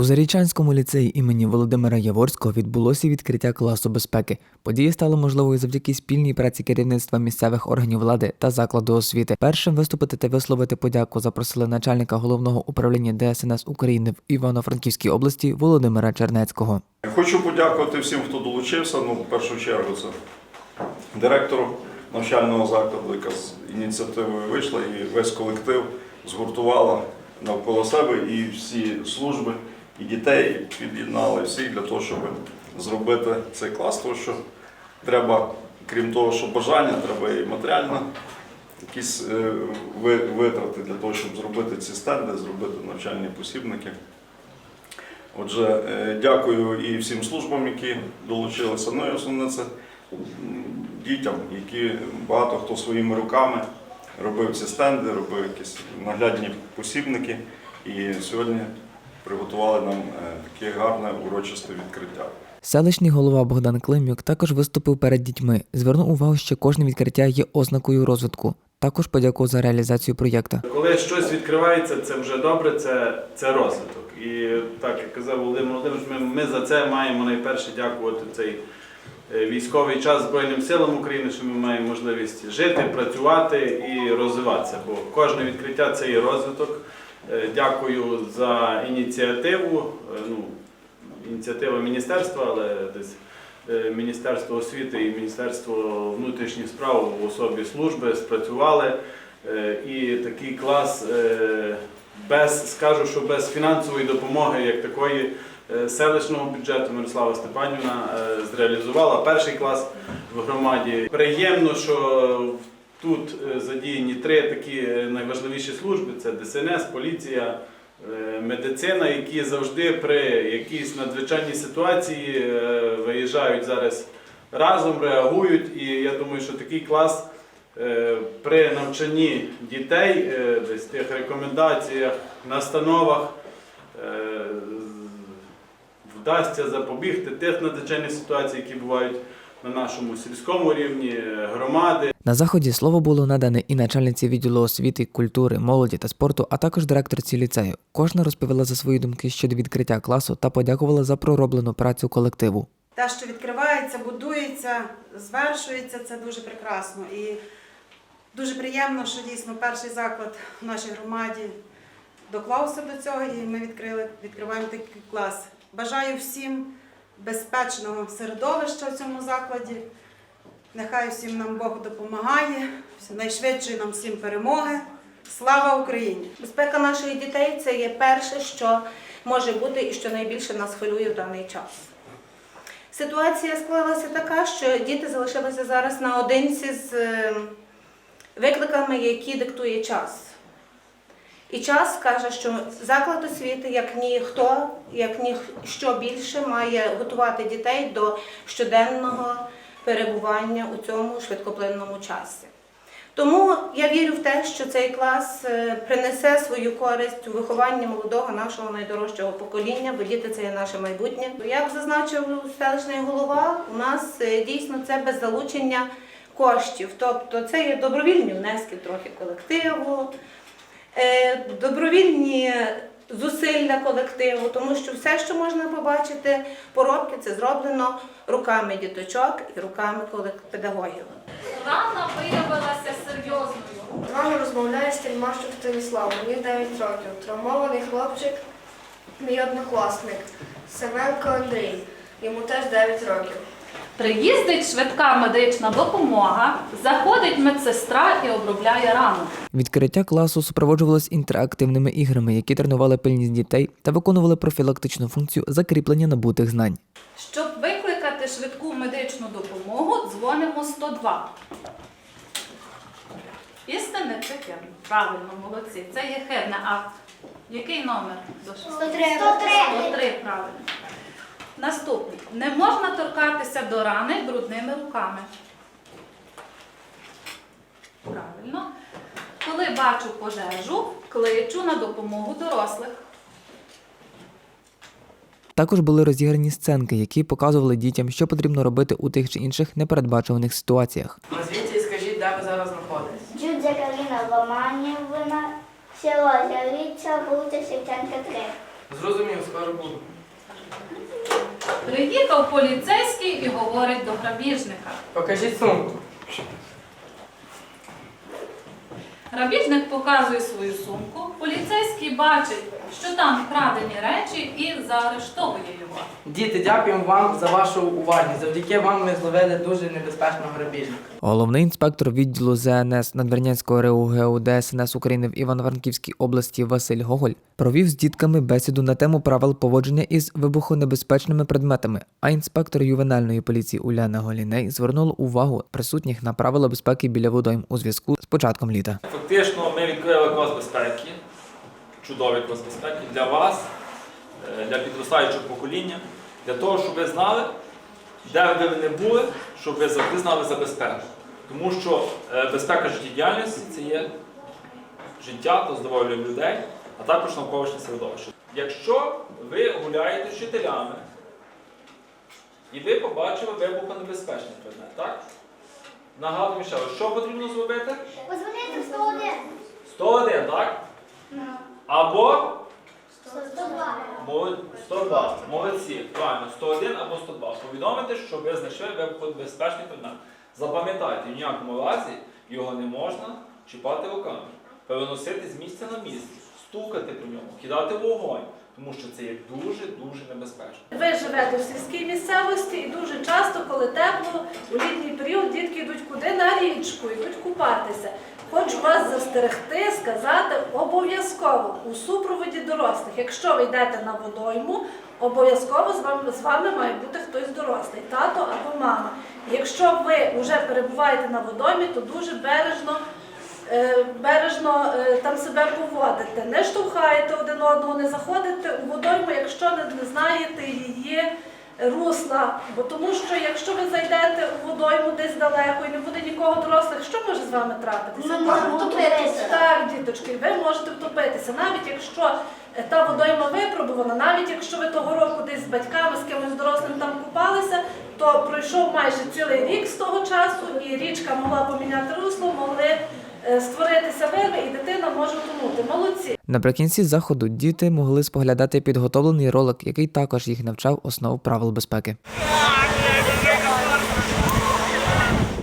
У Зарічанському ліцеї імені Володимира Яворського відбулося відкриття класу безпеки. Подія стала можливою завдяки спільній праці керівництва місцевих органів влади та закладу освіти. Першим виступити та висловити подяку запросили начальника головного управління ДСНС України в Івано-Франківській області Володимира Чернецького. Хочу подякувати всім, хто долучився. Ну, в першу чергу, це директору навчального закладу, яка з ініціативою вийшла, і весь колектив згуртувала навколо себе і всі служби, і дітей під'єднали всіх для того, щоб зробити цей клас, тому що треба, крім того, що бажання, треба і матеріально якісь е, витрати для того, щоб зробити ці стенди, зробити навчальні посібники. Отже, е, дякую і всім службам, які долучилися. Ну і основне це дітям, які багато хто своїми руками робив ці стенди, робив якісь наглядні посібники. І сьогодні приготували нам е, таке гарне урочисте відкриття. Селищний голова Богдан Климюк також виступив перед дітьми. Звернув увагу, що кожне відкриття є ознакою розвитку. Також подякував за реалізацію проєкту. Коли щось відкривається, це вже добре, це, це розвиток. І так як казав Володимир Володимирович, ми, ми за це маємо найперше дякувати цей військовий час Збройним силам України, що ми маємо можливість жити, працювати і розвиватися. Бо кожне відкриття це є розвиток. Е, Дякую за ініціативу. Е, Ну, ініціатива міністерства, але десь е, Міністерство освіти і Міністерство внутрішніх справ в особі служби спрацювали. Е, І такий клас е, без, скажу, що без фінансової допомоги, як такої, е, селищного бюджету Мирослава Степанівна е, зреалізувала перший клас в громаді. Приємно, що тут е, задіяні три такі е, найважливіші служби: це ДСНС, поліція. е, Медицина, які завжди при якійсь надзвичайній ситуації е, виїжджають зараз разом, реагують. І я думаю, що такий клас е, при навчанні дітей, е, десь тих рекомендаціях, настановах е, вдасться запобігти тих надзвичайних ситуацій, які бувають на нашому сільському рівні, е, громади. На заході слово було надане і начальниці відділу освіти, культури, молоді та спорту, а також директорці ліцею. Кожна розповіла за свої думки щодо відкриття класу та подякувала за пророблену працю колективу. Те, що відкривається, будується, звершується, це дуже прекрасно. І дуже приємно, що дійсно перший заклад в нашій громаді доклався до цього, і ми відкрили, відкриваємо такий клас. Бажаю всім безпечного середовища в цьому закладі. Нехай всім нам Бог допомагає, найшвидшої нам всім перемоги. Слава Україні! Безпека наших дітей це є перше, що може бути і що найбільше нас хвилює в даний час. Ситуація склалася така, що діти залишилися зараз наодинці з е, викликами, які диктує час. І час каже, що заклад освіти, як ніхто, як ніщо більше, має готувати дітей до щоденного перебування у цьому швидкоплинному часі. Тому я вірю в те, що цей клас е, принесе свою користь у вихованні молодого нашого найдорожчого покоління, бо діти це є наше майбутнє. Як зазначив селищний голова, у нас е, дійсно це без залучення коштів. Тобто це є добровільні внески трохи колективу, добровільні зусилля колективу, тому що все, що можна побачити, поробки, це зроблено руками діточок і руками педагогів. Рана виявилася серйозною. З вами розмовляє Стельмашчук Станіслав, мені 9 років. Травмований хлопчик, мій однокласник, Семенко Андрій, йому теж 9 років. Приїздить швидка медична допомога, заходить медсестра і обробляє рану. Відкриття класу супроводжувалось інтерактивними іграми, які тренували пильність дітей та виконували профілактичну функцію закріплення набутих знань. Щоб викликати швидку медичну допомогу, дзвонимо 102. Істинне чи хибне? Правильно, молодці. Це є хибне. А який номер? 103. 103, правильно. Наступне. Не можна торкатися до рани брудними руками. Правильно. Коли бачу пожежу, кличу на допомогу дорослих. Також були розіграні сценки, які показували дітям, що потрібно робити у тих чи інших непередбачуваних ситуаціях. Назвіть і скажіть, де ви зараз знаходитесь. Джудзя Каріна Романівна, село Зариця, вулиця Шевченка 3. Зрозумів, скоро буду. Приїхав поліцейський і говорить до грабіжника. Покажіть сумку. Грабіжник показує свою сумку, поліцейський бачить, що там вкрадені речі і заарештовує його. Діти, дякуємо вам за вашу увагу. Завдяки вам ми зловили дуже небезпечного грабіжника. Головний інспектор відділу ЗНС Надвірнянського РУГУ ДСНС України в Івано-Франківській області Василь Гоголь провів з дітками бесіду на тему правил поводження із вибухонебезпечними предметами. А інспектор ювенальної поліції Уляна Голіней звернула увагу присутніх на правила безпеки біля водойм у зв'язку з початком літа. Фактично, ми відкрили клас безпеки, чудовий клас безпеки для вас, е, для підростаючого покоління, для того, щоб ви знали, де би ви не були, щоб ви завжди знали за безпеку. Тому що е, безпека життєдіяльності це є життя та здоров'я людей, а також навколишнє середовище. Якщо ви гуляєте з вчителями і ви побачили вибухонебезпечний предмет, так? Нагадую ще що потрібно зробити? Позвонити в 101. 101, так? Або 102. 102. Молодці. Правильно, 101 або 102. Повідомити, що ви знайшли безпечний предмет. Запам'ятайте, в ніякому разі його не можна чіпати руками, переносити з місця на місце, стукати по ньому, кидати вогонь, тому що це є дуже-дуже небезпечно. Ви живете в сільській місцевості і дуже часто, коли тепло, у літній період дітки йдуть куди на річку, йдуть купатися. Хочу вас застерегти, сказати обов'язково у супроводі дорослих. Якщо ви йдете на водойму, обов'язково з вами, з вами має бути хтось дорослий, тато або мама. Якщо ви вже перебуваєте на водоймі, то дуже бережно е, бережно е, там себе поводите. Не штовхаєте один одного, не заходите у водойму, якщо не, не знаєте її русла. Бо тому що якщо ви зайдете у водойму десь далеко і не буде нікого дорослих, що може з вами трапитися? Ми можемо втопитися. Так, діточки, ви можете втопитися. Навіть якщо е, та водойма випробувана, навіть якщо ви того року десь з батьками, з кимось дорослим там купалися, то пройшов майже цілий рік з того часу, і річка могла поміняти русло, е, себе і дитина може тонути. Молодці. Наприкінці заходу діти могли споглядати підготовлений ролик, який також їх навчав основ правил безпеки.